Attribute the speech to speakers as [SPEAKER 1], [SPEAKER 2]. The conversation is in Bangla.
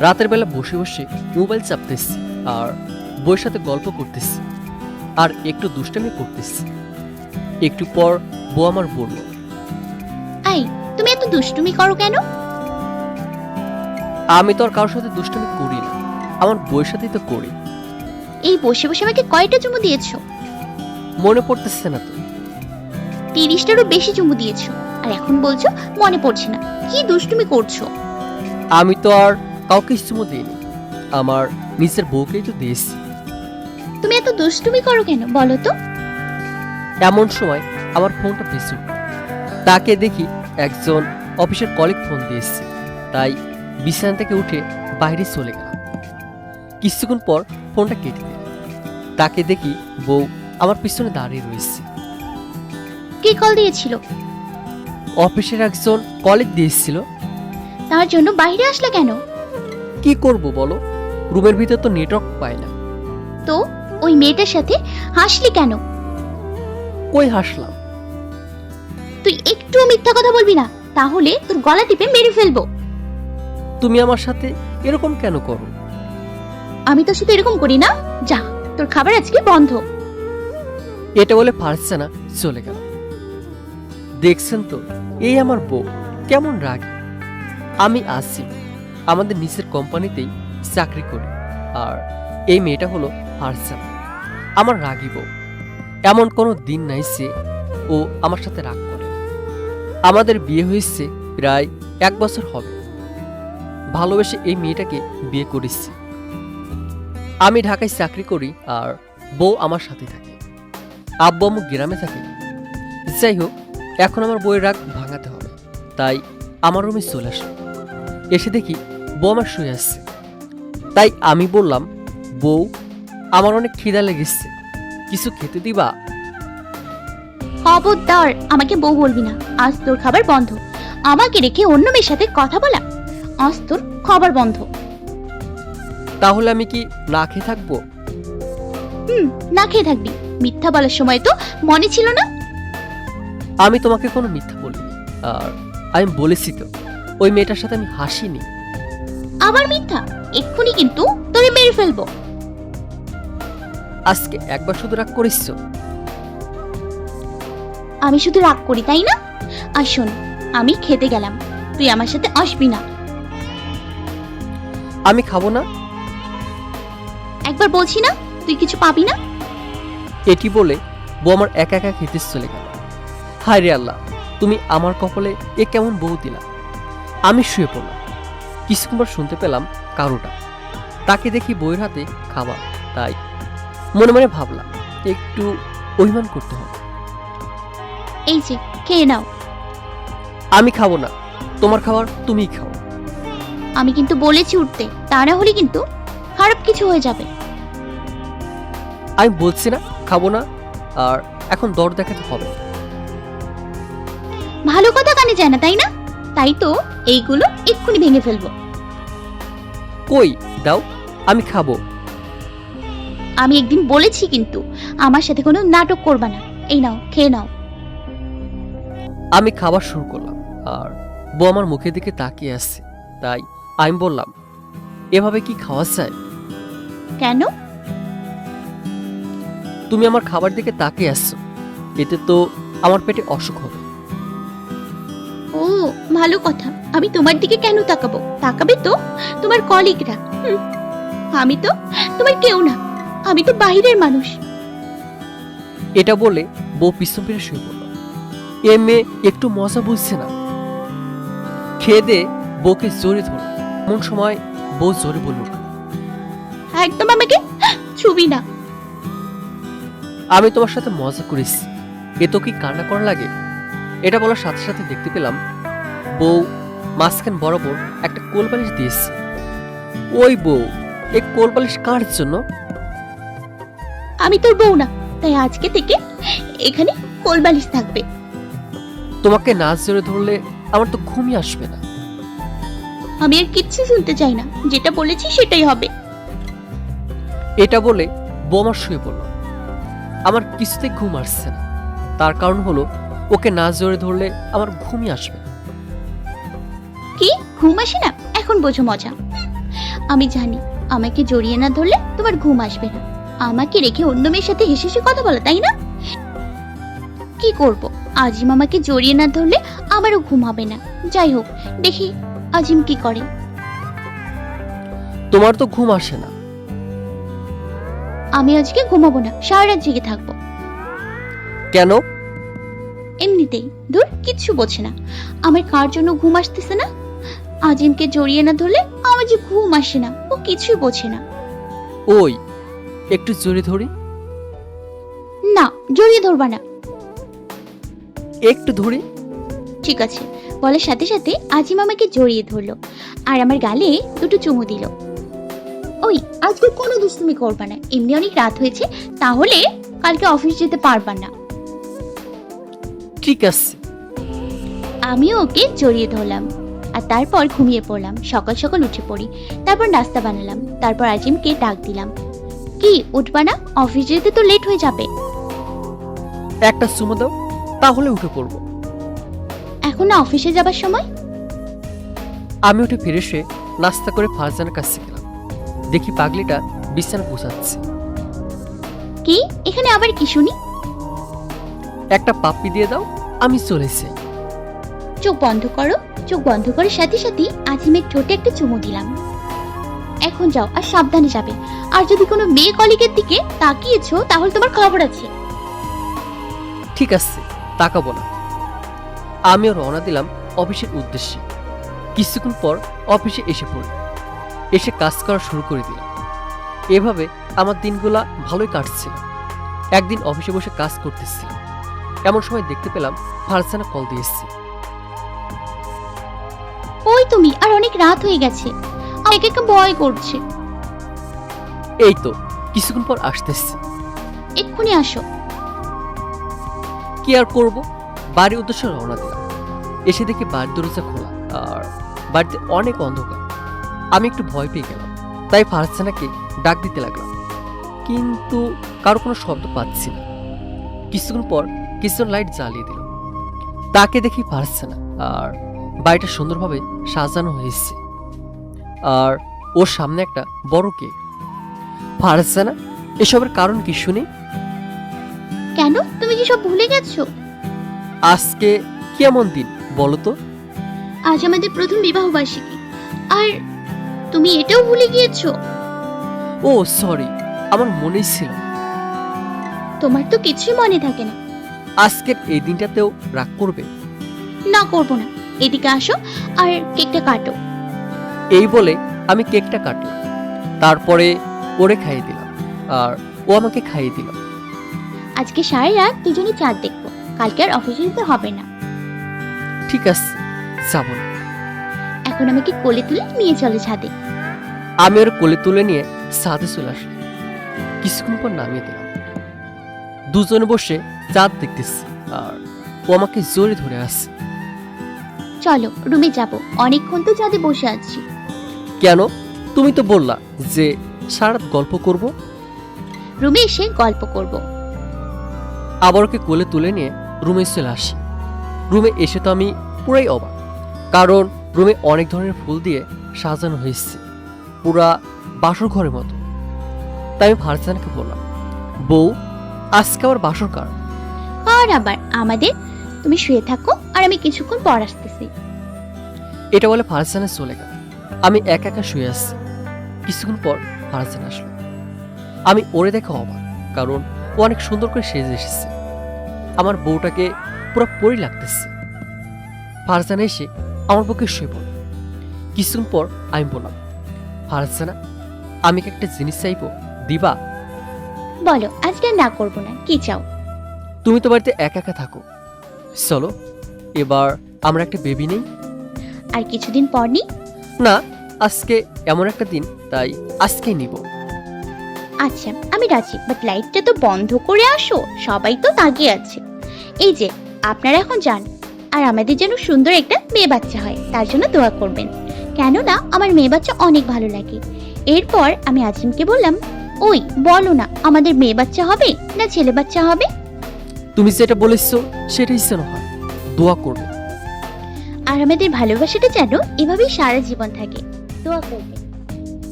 [SPEAKER 1] রাতের বেলা বসে বসে মোবাইল চাপতেছি আর বইয়ের সাথে গল্প করতেছি আর একটু দুষ্টামি করতেছি একটু পর বউ আমার বলল
[SPEAKER 2] আই তুমি এত দুষ্টুমি করো কেন?
[SPEAKER 1] আমি তো আর কারোর সাথে দুষ্টামি করি না আমার বইয়ের সাথেই তো করি।
[SPEAKER 2] এই বসে বসে আমাকে কয়টা চুমু দিয়েছ?
[SPEAKER 1] মনে পড়তেছে না তো।
[SPEAKER 2] তিরিশটারও বেশি চুমু দিয়েছ। আর এখন বলছো মনে পড়ছে না। কি দুষ্টুমি করছ?
[SPEAKER 1] আমি তো আর কাউকে চুমো দিইনি। আমার নিজের বউকেই তো দিয়েছি।
[SPEAKER 2] তুমি এত দুষ্টুমি করো কেন বলো তো?
[SPEAKER 1] এমন সময় আমার ফোনটা উঠল। তাকে দেখি একজন অফিসের কলিগ ফোন দিয়েছে। তাই বিছানা থেকে উঠে বাইরে চলে গেলাম। কিছুক্ষণ পর ফোনটা কেটে দিল। তাকে দেখি বউ আমার পিছনে দাঁড়িয়ে রয়েছে।
[SPEAKER 2] কে কল দিয়েছিল?
[SPEAKER 1] অফিসের একজন কলিগ দিয়েছিল।
[SPEAKER 2] তার জন্য বাইরে আসলে কেন?
[SPEAKER 1] কি করব বলো? রুমের ভিতর তো নেটওয়ার্ক পায় না।
[SPEAKER 2] তো ওই মেয়েটার সাথে হাসলি কেন?
[SPEAKER 1] কই হাসলাম?
[SPEAKER 2] তুই একটুও মিথ্যা কথা বলবি না তাহলে তোর গলা টিপে মেরে ফেলব।
[SPEAKER 1] তুমি আমার সাথে এরকম কেন করো?
[SPEAKER 2] আমি তো শুধু এরকম করি না যা তোর খাবার আজকে বন্ধ।
[SPEAKER 1] এটা বলে পারছে না চলে গেল। দেখছেন তো এই আমার বউ কেমন রাগ। আমি আসি। আমাদের নিচের কোম্পানিতেই চাকরি করি। আর এই মেয়েটা হলো ফারসানা আমার রাগী বউ। এমন কোনো দিন নাই সে ও আমার সাথে রাগ করে। আমাদের বিয়ে হয়েছে প্রায় এক বছর হবে। ভালোবেসে এই মেয়েটাকে বিয়ে করেছি। আমি ঢাকায় চাকরি করি আর বউ আমার সাথে থাকে। আব্বু আম্মু গ্রামে থাকে। যাই হোক, এখন আমার বইয়ের রাগ ভাঙাতে হবে। তাই আমার রুমে চলে আসে এসে দেখি বউ আমার শুয়ে আসছে তাই আমি বললাম বউ আমার অনেক খিদা লেগেছে কিছু খেতে দিবা?
[SPEAKER 2] খবরদার আমাকে বউ বলবি না। আজ তোর খাবার বন্ধ। আমাকে রেখে অন্য মেয়ের সাথে কথা বলা। আজ তোর খাবার বন্ধ।
[SPEAKER 1] তাহলে আমি কি না খেয়ে থাকব?
[SPEAKER 2] হুম না খেয়ে থাকবি। মিথ্যা বলার সময় তো মনে ছিল না।
[SPEAKER 1] আমি তোমাকে কোনো মিথ্যা বলিনি। আর আমি বলেছি তো ওই মেয়েটার সাথে আমি হাসিনি।
[SPEAKER 2] আবার মিথ্যা। এক্ষুনি কিন্তু তোরে মেরে ফেলব।
[SPEAKER 1] আজকে একবার শুধু রাগ করিস
[SPEAKER 2] আমি শুধু রাগ করি তাই না? আর শোন আমি খেতে গেলাম। তুই আমার সাথে আসবি না।
[SPEAKER 1] আমি খাব না।
[SPEAKER 2] একবার বলছি না তুই কিছু পাবি না?
[SPEAKER 1] এটি বলে বউ আমার একা একা খেতে চলে গেল। হায় রে আল্লাহ তুমি আমার কপালে এ কেমন বউ দিলা। আমি শুয়ে পড়লাম। কিছুক্ষণ পর শুনতে পেলাম কারোটা। তাকে দেখি বইয়ের হাতে খাবার তাই মনে মনে ভাবলাম একটু অভিমান করতে হবে।
[SPEAKER 2] এই যে খেয়ে নাও।
[SPEAKER 1] আমি খাব না তোমার খাবার তুমিই খাও।
[SPEAKER 2] আমি কিন্তু বলেছি উঠতে তা না হলে কিন্তু খারাপ কিছু হয়ে যাবে।
[SPEAKER 1] আমি বলছি না খাব না আর এখন দর দেখাতে হবে।
[SPEAKER 2] ভালো কথা কানে যায় না তাই না? তাই তো এইগুলো এক্ষুনি ভেঙে ফেলব।
[SPEAKER 1] কই? দাও আমি খাব।
[SPEAKER 2] আমি একদিন বলেছি কিন্তু আমার সাথে কোনো নাটক করবা না। এই নাও খেয়ে নাও।
[SPEAKER 1] আমি খাবার শুরু করলাম আর বউ আমার মুখের দিকে তাকিয়ে আসছে তাই আমি বললাম এভাবে কি খাওয়া যায়?
[SPEAKER 2] কেন?
[SPEAKER 1] তুমি আমার খাবার দিকে তাকিয়ে আসছো এতে তো আমার পেটে অসুখ হবে।
[SPEAKER 2] ভালো কথা। আমি তোমার দিকে কেন তাকাবো? তাকাবে তো তোমার কলিগরা আমি তো তোমার কেউ না। আমি তো বাইরের মানুষ।
[SPEAKER 1] এটা বলে বউ পিছন ফিরে শুয়ে পড়ল। এ মেয়ে একটু মজা বুঝছে না। খেয়ে দে বউকে জোরে ধরল এমন সময় বউ জোরে বলল
[SPEAKER 2] একদম আমাকে ছুবি না।
[SPEAKER 1] আমি তোমার সাথে মজা করেছি। এ তো কি কান্না করা লাগে? এটা বলার সাথে সাথে দেখতে পেলাম বউ মাঝখান বরাবর একটা কোল বালিশ দিয়েছে। ওই বউ এই কোল বালিশ কার জন্য?
[SPEAKER 2] আমি তোর বউ না তাই আজকে থেকে এখানে কোলবালিশ থাকবে।
[SPEAKER 1] তোমাকে নাচ জোরে ধরলে আমার তো ঘুমই আসবে না।
[SPEAKER 2] আমি আর কিচ্ছু শুনতে চাই না যেটা বলেছি সেটাই হবে।
[SPEAKER 1] এটা বলে আমার শুয়ে পড়ল। আমার কিছুতে ঘুম আসছে না। তার কারণ হলো ওকে নাচ জোরে ধরলে আমার ঘুমই আসবে না।
[SPEAKER 2] ঘুম আসে না? এখন বোঝো মজা। আমি জানি আমাকে জড়িয়ে না ধরলে তোমার ঘুম আসবে না। আমাকে রেখে অন্য মেয়ের সাথে হেসে হেসে কথা বলো তাই না? কি করব? আজিম আমাকে জড়িয়ে না ধরলে আমারও ঘুম হবে না। যাই হোক দেখি আজিম কি করে।
[SPEAKER 1] তোমার তো ঘুম আসে না।
[SPEAKER 2] আমি আজকে ঘুমাবো না সারা রাত জেগে থাকব।
[SPEAKER 1] কেন?
[SPEAKER 2] এমনিতেই দূর কিচ্ছু বোঝে না। আমার কার জন্য ঘুম আসতেছে না? আজিমকে জড়িয়ে না ধরলে আমার যে ঘুম আসে না ও কিছুই বোঝে না।
[SPEAKER 1] ওই একটু জোরে ধরি?
[SPEAKER 2] না জড়িয়ে ধরবা না।
[SPEAKER 1] একটু ধরি?
[SPEAKER 2] ঠিক আছে বলার সাথে সাথে আজিম আমাকে জড়িয়ে ধরলো আর আমার গালে দুটো চুমু দিল। ওই আজকে কোনো দুষ্টুমি করবা না এমনি অনেক রাত হয়েছে তাহলে কালকে অফিস যেতে পারবা না।
[SPEAKER 1] ঠিক আছে।
[SPEAKER 2] আমিও ওকে জড়িয়ে ধরলাম। আর তারপর ঘুমিয়ে পড়লাম সকাল সকাল উঠে পড়ি তারপর নাস্তা বানালাম তারপর আজিমকে ডাক দিলাম। কি উঠবা না? অফিস যেতে তো লেট হয়ে যাবে।
[SPEAKER 1] একটা সুমো দাও তাহলে উঠে পড়ব।
[SPEAKER 2] এখন না অফিসে যাবার সময়?
[SPEAKER 1] আমি উঠে ফিরে এসে নাস্তা করে ফারজানের কাছে গেলাম। দেখি পাগলিটা বিছানা গুছাচ্ছে।
[SPEAKER 2] কি? এখানে আবার কি শুনি?
[SPEAKER 1] একটা পাপ্পি দিয়ে দাও আমি চলেছি
[SPEAKER 2] চোখ বন্ধ করো। চোখ বন্ধ করার সাথে সাথে আজিমের ঠোঁটে একটা চুমু দিলাম। এখন যাও, আর সাবধানে যাবে। আর যদি কোনো মেয়ে কলিগের দিকে তাকিয়েছো, তাহলে তোমার খবর আছে।
[SPEAKER 1] ঠিক আছে, তাকাবো না। আমিও রওনা দিলাম অফিসের উদ্দেশ্যে। কিছুক্ষণ পর অফিসে এসে পড়ি। এসে কাজ করা শুরু করে দিলাম। এভাবে আমার দিনগুলা ভালোই কাটছিল। একদিন অফিসে বসে কাজ করতেছিলাম। এমন সময় দেখতে পেলাম ফারজানা কল দিয়েছে।
[SPEAKER 2] ওই তুমি আর অনেক রাত হয়ে গেছে। আর একে একে ভয় করছে।
[SPEAKER 1] এই তো কিছুক্ষণ পর আসতেছে।
[SPEAKER 2] এক্ষুনি আসো।
[SPEAKER 1] কি আর করব? বাড়ির উদ্দেশ্যে রওনা দিলাম। এসে দেখি বাড়ির দরজা খোলা আর বাড়িতে অনেক অন্ধকার। আমি একটু ভয় পেয়ে গেলাম তাই ফারজানাকে ডাক দিতে লাগলাম। কিন্তু কারও কোনো শব্দ পাচ্ছি না। কিছুক্ষণ পর কিছু লাইট জ্বালিয়ে দিল। তাকে দেখি ফারজানা আর বাড়িটা সুন্দরভাবে সাজানো হয়েছে। আর ওর সামনে একটা বড় কেক। ফারজানা এসবের কারণ কি শুনি?
[SPEAKER 2] কেন? তুমি কি সব ভুলে গেছো?
[SPEAKER 1] আজকে কেমন দিন বলো তো?
[SPEAKER 2] আজ আমাদের প্রথম বিবাহ বার্ষিকী আর তুমি এটাও ভুলে গিয়েছো?
[SPEAKER 1] ও সরি আমার মনেই ছিল
[SPEAKER 2] তোমার তো কিছুই মনে থাকে না।
[SPEAKER 1] আজকের এই দিনটাতেও রাগ করবে?
[SPEAKER 2] না করব না। এদিকে আসো আর কেকটা কাটো।
[SPEAKER 1] এই বলে আমি কেকটা কাটলাম। তারপরে ওরে খাইয়ে দিলাম আর ও আমাকে খাইয়ে দিল।
[SPEAKER 2] আজকে সারা রাত দুজনে চাঁদ দেখব। কালকে আর অফিসে যেতে হবে না।
[SPEAKER 1] ঠিক আছে যাব না
[SPEAKER 2] এখন আমাকে কোলে তুলে নিয়ে চলো ছাদে।
[SPEAKER 1] আমি ওর কোলে তুলে নিয়ে সাথে চলে আসলাম কিছুক্ষণ পর নামিয়ে দিলাম। দুজনে বসে চাঁদ দেখতেছি আর ও আমাকে জোরে ধরে আসছে
[SPEAKER 2] চলো রুমে যাব। অনেকক্ষণ তো ছাদে বসে আছি।
[SPEAKER 1] কেন? তুমি তো বললা যে সারা গল্প করব।
[SPEAKER 2] রুমে এসে গল্প করব।
[SPEAKER 1] আবার কোলে তুলে নিয়ে রুমে চলে আসি। রুমে এসে তো আমি পুরাই অবাক কারণ রুমে অনেক ধরনের ফুল দিয়ে সাজানো হয়েছে পুরা বাসর ঘরের মতো। তাই আমি ফারজানাকে বললাম বউ আজকে আবার বাসর কার?
[SPEAKER 2] আর আবার আমাদের তুমি শুয়ে থাকো আর আমি কিছুক্ষণ পর আসতেছি।
[SPEAKER 1] এটা বলে ফারজানা চলে গেল। আমি একা একা শুয়ে আসছি কিছুক্ষণ পর ফারজানা আসলো। আমি ওরে দেখা অবাক কারণ ও অনেক সুন্দর করে সেজে এসেছে। আমার বউটাকে পুরো পরি লাগতেছে। ফারজানা এসে আমার পক্ষে শুয়ে পড়ল। কিছুক্ষণ পর আমি বললাম ফারজানা আমি কি একটা জিনিস চাইব? দিবা?
[SPEAKER 2] বলো আজকে না করব না কি চাও?
[SPEAKER 1] তুমি তো বাড়িতে একা একা থাকো। চলো এবার আমরা একটা বেবি নেই।
[SPEAKER 2] আর কিছুদিন পর নি?
[SPEAKER 1] না আজকে এমন একটা দিন তাই আজকেই নিব।
[SPEAKER 2] আচ্ছা আমি রাজি বাট লাইটটা তো বন্ধ করে আসো সবাই তো তাকিয়ে আছে। এই যে আপনারা এখন যান আর আমাদের যেন সুন্দর একটা মেয়ে বাচ্চা হয় তার জন্য দোয়া করবেন। কেননা আমার মেয়ে বাচ্চা অনেক ভালো লাগে। এরপর আমি আজিমকে বললাম ওই বলো না আমাদের মেয়ে বাচ্চা হবে না ছেলে বাচ্চা হবে?
[SPEAKER 1] তুমি যেটা বলেছ, সেটাই যেন হয়। দোয়া করবে।
[SPEAKER 2] আর আমাদের ভালোবাসাটা যেন এভাবেই সারা জীবন থাকে। দোয়া করবেন